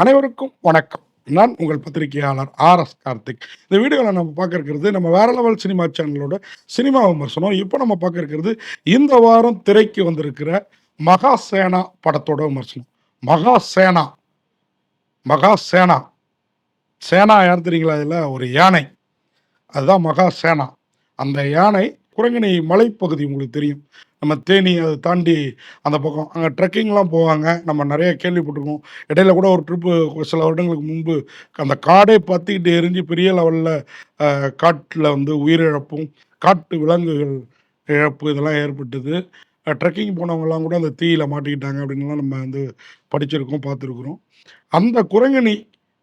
அனைவருக்கும் வணக்கம். நான் உங்கள் பத்திரிகையாளர் ஆர் எஸ் கார்த்திக். இந்த வீடியோவில் நம்ம பார்க்க இருக்கிறது நம்ம வேற லெவல் சினிமா சேனலோட சினிமா விமர்சனம். இப்போ நம்ம பார்க்க இருக்கிறது இந்த வாரம் திரைக்கு வந்திருக்கிற மகா சேனா படத்தோட விமர்சனம். மகா சேனா மகா சேனா சேனா யார் தெரியுங்களா? இதில் ஒரு யானை. அதுதான் மகா சேனா அந்த யானை குரங்கணி மலைப்பகுதி உங்களுக்கு தெரியும். நம்ம தேனி அதை தாண்டி அந்த பக்கம். அங்கே ட்ரெக்கிங்லாம் போவாங்க. நம்ம நிறைய கேள்விப்பட்டிருக்கோம். இடையில கூட ஒரு ட்ரிப்பு சில வருடங்களுக்கு முன்பு அந்த காடே பற்றிக்கிட்டு எரிஞ்சு பெரிய லெவலில் காட்டில் வந்து உயிரிழப்பும் காட்டு விலங்குகள் இழப்பு இதெல்லாம் ஏற்பட்டது. ட்ரெக்கிங் போனவங்கலாம் கூட அந்த தீயில மாட்டிக்கிட்டாங்க அப்படின்லாம் நம்ம வந்து படிச்சிருக்கோம் பார்த்துருக்குறோம். அந்த குரங்கணி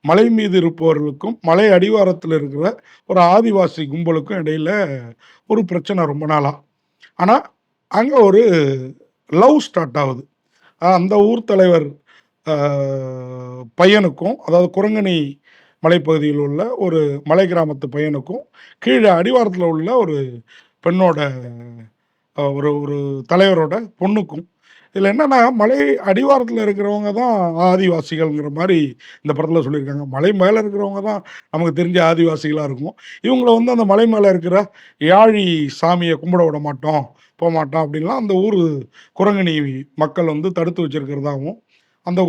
மலை மீது இருப்பவர்களுக்கும் மலை அடிவாரத்தில் இருக்கிற ஒரு ஆதிவாசி கும்பலுக்கும் இடையில ஒரு பிரச்சனை ரொம்ப நாளாக ஆனால் அங்கே ஒரு லவ் ஸ்டார்ட் ஆகுது. அந்த ஊர் தலைவர் பையனுக்கும் அதாவது குரங்கணி மலைப்பகுதியில் உள்ள ஒரு மலை கிராமத்து பையனுக்கும் கீழே அடிவாரத்தில் உள்ள ஒரு பெண்ணோட ஒரு ஒரு தலைவரோட பொண்ணுக்கும் இதில் என்னன்னா மலை அடிவாரத்தில் இருக்கிறவங்க தான் ஆதிவாசிகள்ங்கிற மாதிரி இந்த படத்தில் சொல்லியிருக்காங்க. மலை மேலே இருக்கிறவங்க தான் நமக்கு தெரிஞ்ச ஆதிவாசிகளாக இருக்கும். இவங்கள வந்து அந்த மலை மேலே இருக்கிற யாழி சாமியை கும்பிட விட மாட்டோம் போக மாட்டோம் அப்படின்லாம் அந்த ஊர் குரங்கணி மக்கள் வந்து தடுத்து வச்சிருக்கிறதாகவும் அந்த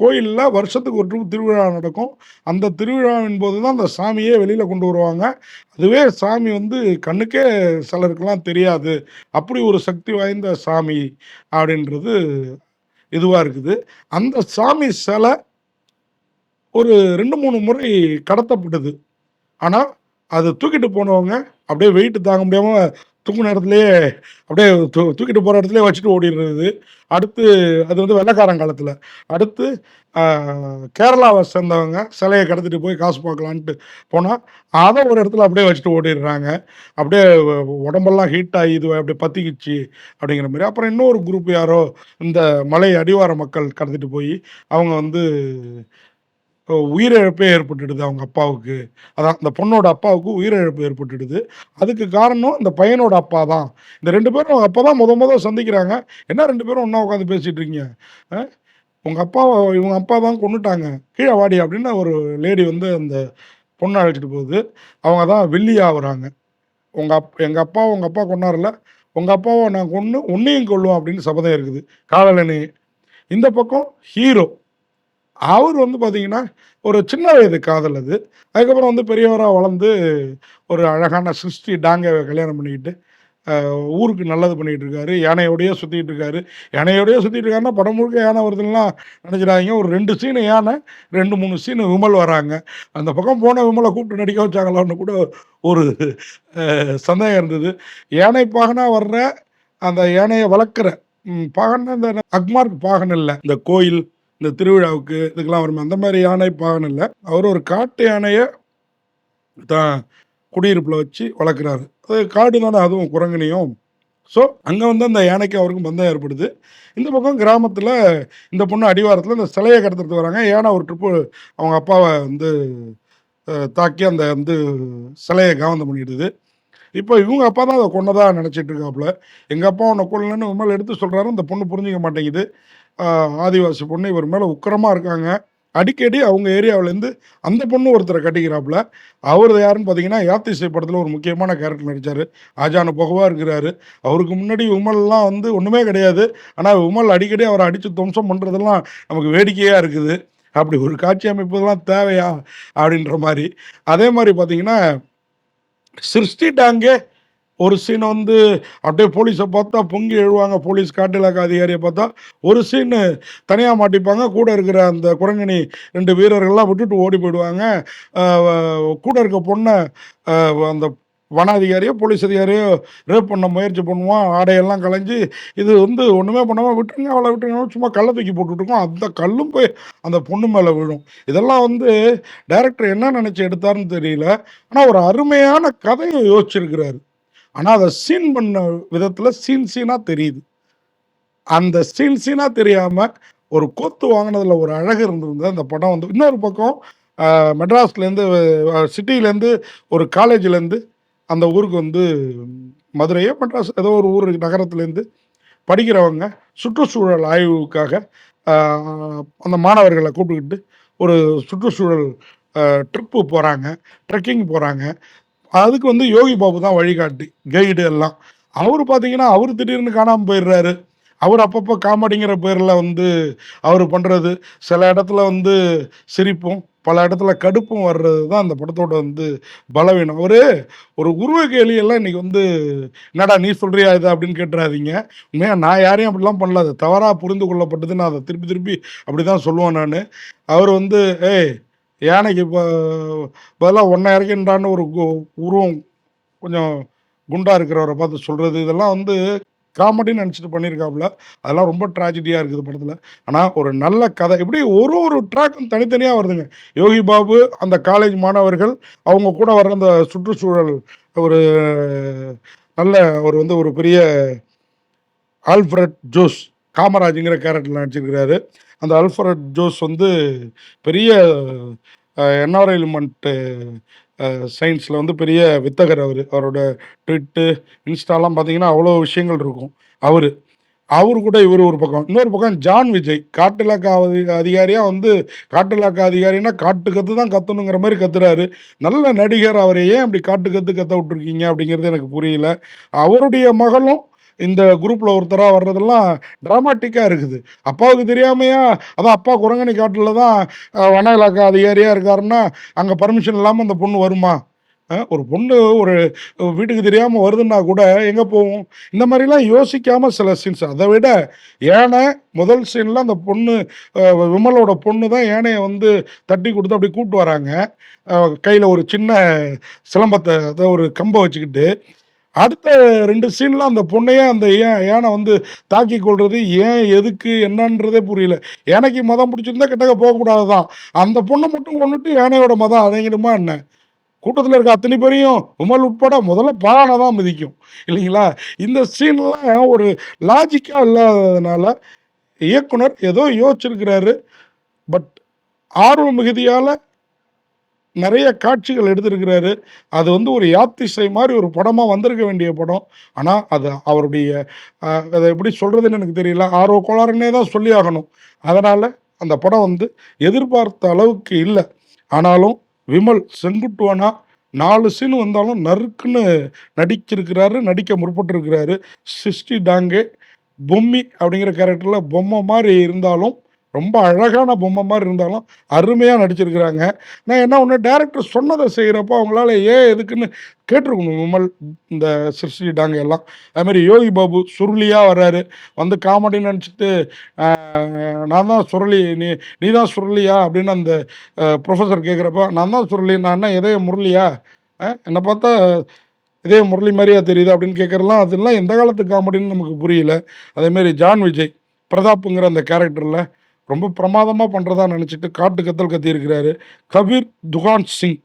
கோயிலில் வருஷத்துக்கு ஒரு திருவிழா நடக்கும். அந்த திருவிழாவின் போது தான் அந்த சாமியே வெளியில் கொண்டு வருவாங்க. அதுவே சாமி வந்து கண்ணுக்கே சிலருக்கெல்லாம் தெரியாது. அப்படி ஒரு சக்தி வாய்ந்த சாமி அப்படின்றது இதுவாக இருக்குது. அந்த சாமி சிலை ஒரு ரெண்டு மூணு முறை கடத்தப்பட்டது. ஆனால் அதை தூக்கிட்டு போனவங்க அப்படியே வெயிட் தாங்க முடியாமல் தூங்கின இடத்துலையே அப்படியே தூ தூக்கிட்டு போகிற இடத்துலயே வச்சுட்டு ஓடிடுறது. அடுத்து அது வந்து வெள்ளக்காரன் காலத்தில். அடுத்து கேரளாவை சேர்ந்தவங்க சிலையை கடத்திட்டு போய் காசு பார்க்கலான்ட்டு போனால் அதை ஒரு இடத்துல அப்படியே வச்சுட்டு ஓடிடுறாங்க. அப்படியே உடம்பெல்லாம் ஹீட் ஆகி இது அப்படியே பற்றிக்கிச்சு அப்படிங்கிற மாதிரி. அப்புறம் இன்னொரு குரூப் யாரோ இந்த மலை அடிவார மக்கள் கடத்திட்டு போய் அவங்க வந்து உயிரிழப்பே ஏற்பட்டுடுது அவங்க அப்பாவுக்கு. அதான் இந்த பொண்ணோட அப்பாவுக்கு உயிரிழப்பு ஏற்பட்டுடுது. அதுக்கு காரணம் இந்த பையனோட அப்பா தான். இந்த ரெண்டு பேரும் அவங்க அப்பா தான் முத முத சந்திக்கிறாங்க. என்ன ரெண்டு பேரும் ஒன்றா உட்காந்து பேசிகிட்டு இருக்கீங்க? உங்கள் அப்பாவை அப்பா இவங்க அப்பா தான் கொண்டுட்டாங்க கீழே வாடி அப்படின்னு ஒரு லேடி வந்து அந்த பொண்ணை அழைச்சிட்டு போகுது. அவங்க தான் வில்லி ஆகுறாங்க உங்கள் அப் எங்கள் அப்பா உங்கள் அப்பா கொண்டாருல உங்கள் அப்பாவை நான் கொன்று உன்னையும் கொள்ளுவோம் அப்படின்னு சபதம் இருக்குது. காதலனி. இந்த பக்கம் ஹீரோ. அவர் வந்து பார்த்தீங்கன்னா ஒரு சின்ன வயது காதல் அது. அதுக்கப்புறம் வந்து பெரியவராக வளர்ந்து ஒரு அழகான சிருஷ்டி டாங்கை கல்யாணம் பண்ணிக்கிட்டு ஊருக்கு நல்லது பண்ணிகிட்டு இருக்காரு. யானையோடையே சுற்றிட்டு இருக்காரு. யானையோடையே சுற்றிட்டு இருக்காருன்னா படம் முழுக்க யானை வருதுலாம் நினச்சிடாதீங்க. ஒரு ரெண்டு சீனு யானை ரெண்டு மூணு சீனு விமல் வராங்க. அந்த பக்கம் போன விமலை கூப்பிட்டு நடிக்க வச்சாங்களான்னு கூட ஒரு சந்தேகம் இருந்தது. யானை பாகனாக வர்ற அந்த யானையை வளர்க்குற ம், பாகன்னா இந்த அக்மார்க் பாகன் இல்லை. இந்த கோயில் இந்த திருவிழாவுக்கு இதுக்கெல்லாம் வரும்? அந்த மாதிரி யானை பாகன் இல்லை. அவர் ஒரு காட்டு யானையை தான் குடியிருப்பில் வச்சு வளர்க்குறாரு. அது காடு தானே அதுவும் குரங்குனையும். ஸோ அங்கே வந்து அந்த யானைக்கு அவருக்கும் பந்தம் ஏற்படுது. இந்த பக்கம் கிராமத்தில் இந்த பொண்ணு அடிவாரத்தில் இந்த சிலையை கடத்துறதுக்கு வராங்க. யானை ஒரு ட்ரிப்பு அவங்க அப்பாவை வந்து தாக்கி அந்த வந்து சிலையை காவந்தம் பண்ணிடுது. இப்போ இவங்க அப்பா தான் அதை கொன்னதாக நினச்சிட்டு இருக்காப்புல. எங்கள் அப்பா உன்னை கொள்ளலன்னு விமல் எடுத்து சொல்கிறாரு அந்த பொண்ணு புரிஞ்சிக்க மாட்டேங்குது. ஆதிவாசி பொண்ணு இவர் மேலே உக்கிரமாக இருக்காங்க. அடிக்கடி அவங்க ஏரியாவிலேருந்து அந்த பொண்ணு ஒருத்தரை கட்டிக்கிறாப்புல. அவர் யாருன்னு பார்த்தீங்கன்னா யாத்திசை படத்தில் ஒரு முக்கியமான கேரக்டர் நடித்தார் ஆஜானு புகவாக இருக்கிறாரு. அவருக்கு முன்னாடி விமல்லாம் வந்து ஒன்றுமே கிடையாது. ஆனால் விமல் அடிக்கடி அவரை அடித்து துவம்சம் பண்ணுறதெல்லாம் நமக்கு வேடிக்கையாக இருக்குது. அப்படி ஒரு காட்சி அமைப்பதெல்லாம் தேவையா? அப்படின்ற மாதிரி. அதே மாதிரி பார்த்தீங்கன்னா சிருஷ்டிட்டாங்க ஒரு சீன் வந்து அப்படியே போலீஸை பார்த்தா பொங்கி எழுவாங்க. போலீஸ் காட்டு அதிகாரியை பார்த்தா ஒரு சீனு தனியாக மாட்டிப்பாங்க. கூட இருக்கிற அந்த குரங்கணி ரெண்டு வீரர்கள்லாம் விட்டுட்டு ஓடி போயிடுவாங்க. கூட இருக்க பொண்ணை அந்த வன அதிகாரியோ போலீஸ் அதிகாரியோ ரேப் பண்ண முயற்சி பண்ணுவான். ஆடையெல்லாம் கலைஞ்சி இது வந்து ஒன்றுமே பண்ணாமல் விட்டுருங்க அவளை விட்டுருங்க. சும்மா கல்லை தூக்கி போட்டுட்ருக்கோம் அந்த கல்லும் போய் அந்த பொண்ணு மேலே விழும். இதெல்லாம் வந்து டைரக்டர் என்ன நினச்சி எடுத்தாருன்னு தெரியல. ஆனால் ஒரு அருமையான கதையை யோசிச்சிருக்கிறாரு. ஆனால் அதை சீன் பண்ண விதத்தில் சீன் சீனாக தெரியுது. அந்த சீன் சீனாக தெரியாமல் ஒரு கொத்து வாங்கினதில் ஒரு அழகு இருந்திருந்தது அந்த படம் வந்து இன்னொரு பக்கம் மெட்ராஸ்லேருந்து சிட்டிலேருந்து ஒரு காலேஜ்லேருந்து அந்த ஊருக்கு வந்து மதுரையோ மெட்ராஸ் ஏதோ ஒரு ஊர் நகரத்துலேருந்து படிக்கிறவங்க சுற்றுச்சூழல் ஆய்வுக்காக அந்த மாணவர்களை கூப்பிட்டுக்கிட்டு ஒரு சுற்றுச்சூழல் ட்ரிப்பு போகிறாங்க ட்ரெக்கிங் போகிறாங்க அதுக்கு வந்து யோகி பாபு தான் வழிகாட்டி கைடு எல்லாம். அவர் பார்த்தீங்கன்னா அவர் திடீர்னு காணாமல் போயிடுறாரு. அவர் அப்பப்போ காமெடிங்கிற பேரில் வந்து அவர் பண்ணுறது சில இடத்துல வந்து சிரிப்பும் பல இடத்துல கடுப்பும் வர்றது தான் அந்த படத்தோட வந்து பலவீனம். அவர் ஒரு உருவ கேலியெல்லாம் இன்றைக்கி வந்து என்னடா நீ சொல்கிறியா இது? அப்படின்னு கேட்டுறாதீங்க. உண்மையாக நான் யாரையும் அப்படிலாம் பண்ணல. அது தவறாக புரிந்து கொள்ளப்பட்டது நான் அதை திருப்பி திருப்பி அப்படி தான் சொல்லுவேன் நான். அவர் வந்து ஏய் யானைக்கு இப்போ பதிலாக ஒன்றை இறக்கின்றான்னு ஒரு கு- உருவம் கொஞ்சம் குண்டாக இருக்கிறவரை பார்த்து சொல்கிறது இதெல்லாம் வந்து காமெடின்னு நினச்சிட்டு பண்ணியிருக்காப்புல அதெல்லாம் ரொம்ப ட்ராஜடியாக இருக்குது படத்தில். ஆனால் ஒரு நல்ல கதை. இப்படி ஒரு ஒரு ட்ராக்கும் தனித்தனியாக வருதுங்க. யோகி பாபு அந்த காலேஜ் மாணவர்கள் அவங்க கூட வர்ற அந்த சுற்றுச்சூழல் ஒரு நல்ல ஒரு வந்து ஒரு பெரிய ஆல்ஃப்ரட் ஜோஸ் காமராஜுங்கிற கேரக்டர் நடிச்சிருக்கிறாரு. அந்த அல்ஃபரட் ஜோஸ் வந்து பெரிய என்ஆர்ஐல்மெண்ட்டு சயின்ஸில் வந்து பெரிய வித்தகர் அவர். அவரோட ட்விட்டு இன்ஸ்டாலாம் பார்த்தீங்கன்னா அவ்வளோ விஷயங்கள் இருக்கும். அவர். அவர் கூட இவர் ஒரு பக்கம். இன்னொரு பக்கம் ஜான் விஜய். காட்டுலாக்கா அதிகாரியாக வந்து காட்டுலாக்கா அதிகாரினா காட்டு கற்று தான் கத்தணுங்கிற மாதிரி கத்துறாரு. நல்ல நடிகர் அவரை. ஏன் அப்படி காட்டு கற்று கத்த விட்டுருக்கீங்க அப்படிங்கிறது எனக்கு புரியல. அவருடைய மகளும் இந்த குரூப்பில் ஒருத்தராக வர்றதெல்லாம் ட்ராமாட்டிக்காக இருக்குது. அப்பாவுக்கு தெரியாமையா? அதான் அப்பா குரங்கணி காட்டில் தான் வன இலாக்கா அதிகாரியாக இருக்காருன்னா அங்கே பர்மிஷன் இல்லாமல் அந்த பொண்ணு வருமா? ஒரு பொண்ணு ஒரு வீட்டுக்கு தெரியாமல் வருதுன்னா கூட எங்கே போகும் இந்த மாதிரிலாம் யோசிக்காமல் சில சீன்ஸ் அதை விட யானை முதல் சீனில் அந்த பொண்ணு விமலோட பொண்ணு தான் யானையை வந்து தட்டி கொடுத்து அப்படி கூப்பிட்டு வராங்க. கையில் ஒரு சின்ன சிலம்பத்தை ஒரு கம்பை வச்சுக்கிட்டு அடுத்த ரெண்டு சீன்ல அந்த பொண்ணையே அந்த ஏன் யானை வந்து தாக்கி கொள்றது ஏன் எதுக்கு என்னன்றதே புரியல. யானைக்கு மதம் பிடிச்சிருந்தா கிட்டக்க போகக்கூடாது தான் அந்த பொண்ணை மட்டும் கொண்டுட்டு யானையோட மதம் அடங்கிடுமா என்ன? கூட்டத்தில் இருக்க அத்தனை பேரையும் உமல் உட்பட முதல்ல பானை தான் மிதிக்கும். இல்லைங்களா? இந்த சீன்லாம் ஒரு லாஜிக்காக இல்லாததுனால இயக்குனர் ஏதோ யோசிச்சிருக்கிறாரு. பட் ஆர்வ மிகுதியால் நிறைய காட்சிகள் எடுத்திருக்கிறாரு. அது வந்து ஒரு யாத்திசை மாதிரி ஒரு படமாக வந்திருக்க வேண்டிய படம். ஆனால் அது அவருடைய அதை எப்படி சொல்கிறதுன்னு எனக்கு தெரியல. ஆர்வ கோளாறுன்னே தான் சொல்லி ஆகணும். அதனால் அந்த படம் வந்து எதிர்பார்த்த அளவுக்கு இல்லை. ஆனாலும் விமல் செங்குட்டுவனா நாலு சீன் வந்தாலும் நறுக்குன்னு நடிச்சிருக்கிறாரு நடிக்க முற்பட்டிருக்கிறாரு. சிஸ்டி டாங்கே பொம்மி அப்படிங்கிற கேரக்டரில் பொம்மை மாதிரி இருந்தாலும் ரொம்ப அழகான பொம்மை மாதிரி இருந்தாலும் அருமையாக நடிச்சிருக்கிறாங்க. நான் என்ன ஒன்று டேரக்டர் சொன்னதை செய்கிறப்போ அவங்களால ஏன் எதுக்குன்னு கேட்டிருக்கணும் விமல் இந்த சிருஷ்டி டாங்க எல்லாம். அதுமாதிரி யோகி பாபு சுருளியாக வர்றாரு. வந்து காமெடி நினச்சிட்டு நான் தான் சுருளி நீ நீ தான் சுருளியா? அப்படின்னு அந்த ப்ரொஃபஸர் கேட்குறப்ப நான் தான் சுருளி நான் என்ன இதே முரளியா? என்னை பார்த்தா இதே முரளி மாதிரியா தெரியுது? அப்படின்னு கேட்குறலாம் அதெல்லாம் எந்த காலத்து காமெடின்னு நமக்கு புரியல. அதேமாரி ஜான் விஜய் பிரதாப்புங்கிற அந்த கேரக்டரில் ரொம்ப பிரமாதமாக பண்ணுறதா நினச்சிட்டு காட்டு கத்தல் கத்தியிருக்கிறாரு. கபீர் துகான் சிங்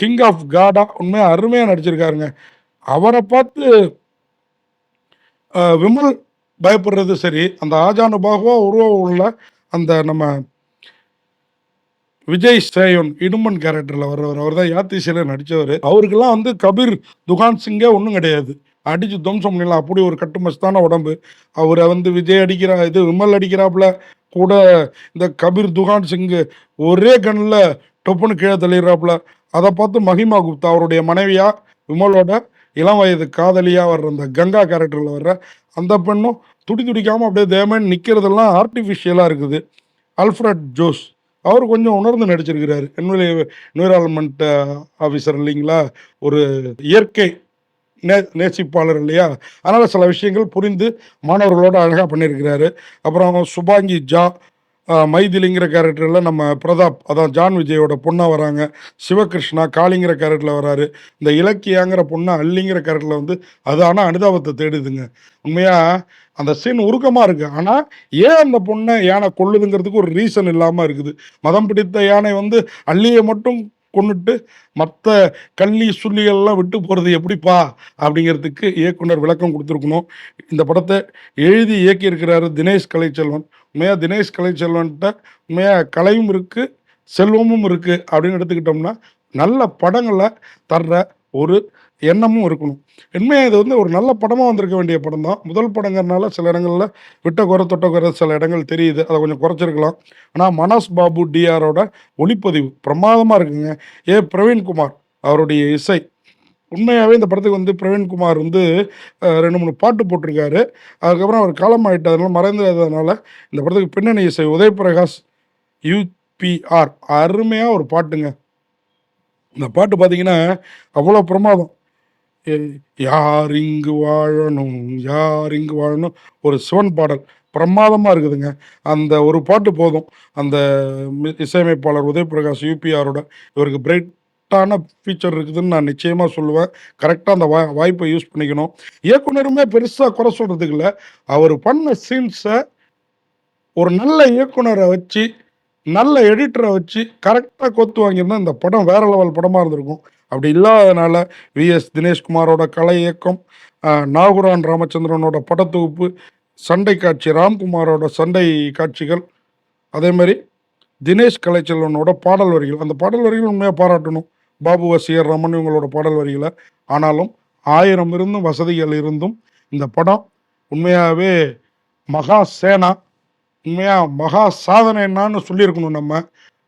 கிங் ஆஃப் காடா உண்மையாக அருமையாக நடிச்சிருக்காருங்க. அவரை பார்த்து விமல் பயப்படுறது சரி அந்த ஆஜானுபாகுவாக உருவம் உள்ள அந்த நம்ம விஜய் சேயோன் இடுமன் கேரக்டரில் வர்றவர் அவர் தான் யாத்திசையில் நடித்தவர் அவருக்கெல்லாம் வந்து கபீர் துகான் சிங்கே ஒன்றும் கிடையாது. அடித்து துவம்சம் பண்ணிடலாம். அப்படி ஒரு கட்டுமஸ்தான உடம்பு. அவரை வந்து விஜய் அடிக்கிறா இது விமல் அடிக்கிறாப்புல. கூட இந்த கபீர் துகான் சிங்கு ஒரே கண்ணில் டொப்புன்னு கீழே தள்ளிடுறாப்புல. அதை பார்த்து மஹிமா குப்தா அவருடைய மனைவியா விமலோட இளம் வயது காதலியாக வர்ற அந்த கங்கா கேரக்டரில் வர்ற அந்த பெண்ணும் துடி துடிக்காமல் அப்படியே தேமன் நிற்கிறதெல்லாம் ஆர்டிஃபிஷியலாக இருக்குது. அல்ஃப்ரட் ஜோஸ் அவர் கொஞ்சம் உணர்ந்து நடிச்சிருக்கிறார். என்விலை என்விரான்மெண்ட் ஆஃபீஸர் இல்லைங்களா? ஒரு இயற்கை நே நேசிப்பாளர் இல்லையா? அதனால் சில விஷயங்கள் புரிந்து மாணவர்களோட அழகாக பண்ணியிருக்கிறாரு. அப்புறம் சுபாங்கி ஜா மைதிலிங்கிற கேரக்டரில் நம்ம பிரதாப் அதான் ஜான் விஜயோட பொண்ணாக வராங்க. சிவகிருஷ்ணா காளிங்கிற கேரக்டரில் வராரு. இந்த இலக்கியாங்கிற பொண்ணை அள்ளிங்கிற கேரக்டரில் வந்து அது ஆனால் அனுதாபத்தை தேடுதுங்க. உண்மையாக அந்த சீன் உருக்கமாக இருக்குது ஆனால் ஏன் அந்த பொண்ணை யானை கொள்ளுதுங்கிறதுக்கு ஒரு ரீசன் இல்லாமல் இருக்குது? மதம் பிடித்த யானை வந்து அள்ளியை மட்டும் கொண்டுட்டு மற்ற கள்ளி சுள்ளிகள்லாம் விட்டு போகிறது எப்படிப்பா? அப்படிங்கிறதுக்கு இயக்குனர் விளக்கம் கொடுத்துருக்கணும். இந்த படத்தை எழுதி இயக்கியிருக்கிறாரு தினேஷ் கலைச்செல்வன். உண்மையாக தினேஷ் கலைச்செல்வன்கிட்ட உண்மையாக கலையும் இருக்குது செல்வமும் இருக்குது அப்படின்னு எடுத்துக்கிட்டோம்னா நல்ல படங்களை தர்ற ஒரு எண்ணமும் இருக்கணும். உண்மையாக இது வந்து ஒரு நல்ல படமாக வந்திருக்க வேண்டிய படம் தான் முதல் படங்கிறனால சில இடங்களில் விட்ட குறை தொட்ட குறை சில இடங்கள் தெரியுது. அதை கொஞ்சம் குறைச்சிருக்கலாம். ஆனால் மனோஸ் பாபு டிஆரோட ஒளிப்பதிவு பிரமாதமாக இருக்குங்க. ஏ. பிரவீன்குமார் அவருடைய இசை. உண்மையாகவே இந்த படத்துக்கு வந்து பிரவீன்குமார் வந்து ரெண்டு மூணு பாட்டு போட்டிருக்காரு. அதுக்கப்புறம் அவர் காலம் ஆகிட்டதுனால மறைந்ததுனால இந்த படத்துக்கு பின்னணி இசை உதயபிரகாஷ் யூபிஆர் அருமையாக ஒரு பாட்டுங்க. இந்த பாட்டு பார்த்தீங்கன்னா அவ்வளோ பிரமாதம். யார் இங்கு வாழணும் யார் இங்கு வாழணும்? ஒரு சிவன் பாடல். பிரமாதமாக இருக்குதுங்க. அந்த ஒரு பாட்டு போதும். அந்த இசையமைப்பாளர் உதயபிரகாஷ் யூபிஆரோட இவருக்கு பிரைட்டான ஃபீச்சர் இருக்குதுன்னு நான் நிச்சயமாக சொல்லுவேன். கரெக்டாக அந்த வா வாய்ப்பை யூஸ் பண்ணிக்கணும். இயக்குனருமே பெருசாக குறை சொல்கிறதுக்கு இல்லை. அவர் பண்ண சீன்ஸை ஒரு நல்ல இயக்குனரை வச்சு நல்ல எடிட்டரை வச்சு கரெக்டாக கொத்து வாங்கியிருந்தா இந்த படம் வேற லெவல் படமாக இருந்திருக்கும். அப்படி இல்லாதனால விஎஸ் தினேஷ்குமாரோட கலை இயக்கம் நாகுரான் ராமச்சந்திரனோட படத்தொகுப்பு சண்டை காட்சி ராம்குமாரோட சண்டை காட்சிகள் அதே மாதிரி தினேஷ் கலைச்செல்வனோட பாடல் வரிகள். அந்த பாடல் வரிகள் உண்மையாக பாராட்டணும். பாபு வசியர் ரமன் இவங்களோட பாடல் வரிகளை. ஆனாலும் ஆயிரம் இருந்தும் வசதிகள் இருந்தும் இந்த படம் உண்மையாகவே மகா சேனா. உண்மையாக மகா சாதனை என்னான்னு சொல்லியிருக்கணும் நம்ம.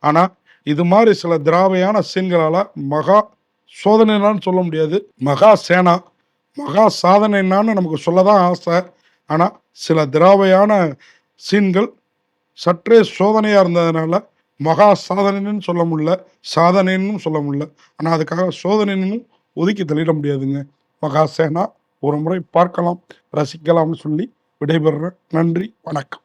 ஆனால் இது மாதிரி சில திராவையான சீன்களால் மகா சோதனைனான்னு சொல்ல முடியாது. மகா சேனா மகா சாதனைனான்னு நமக்கு சொல்ல தான் ஆசை. ஆனால் சில திராவையான சீன்கள் சற்றே சோதனையாக இருந்ததுனால மகா சாதனைன்னு சொல்ல முடியல சாதனைன்னு சொல்ல முடியல. ஆனால் அதுக்காக சோதனைன்னு ஒதுக்கி தள்ளிட முடியாதுங்க. மகா சேனா ஒரு முறை பார்க்கலாம் ரசிக்கலாம்னு சொல்லி விடைபெறுறேன். நன்றி வணக்கம்.